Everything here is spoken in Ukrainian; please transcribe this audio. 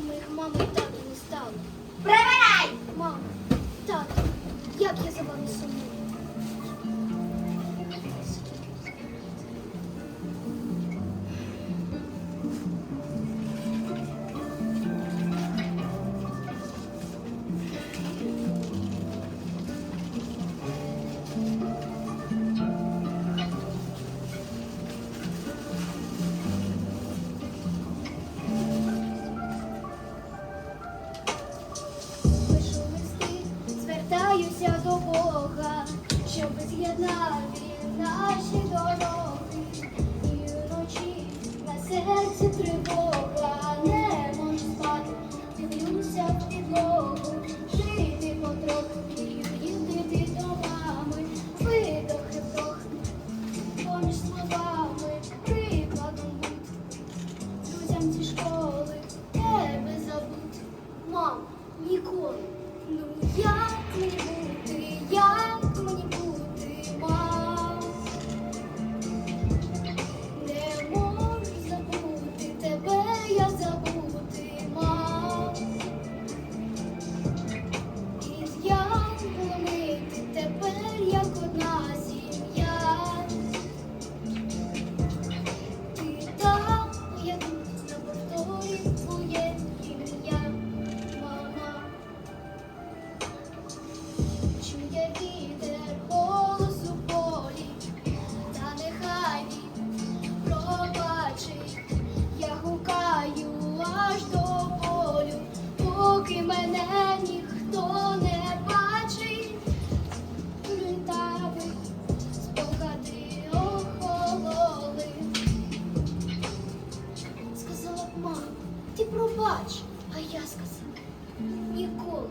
моїх мами і тату не стало. молився до Бога, щоб з'єднав він наші дороги, і вночі на серці тривога не можу спати, дивлюся в підлогу. Ну як не бути, як Мам, ти пробач, а я сказала ніколи.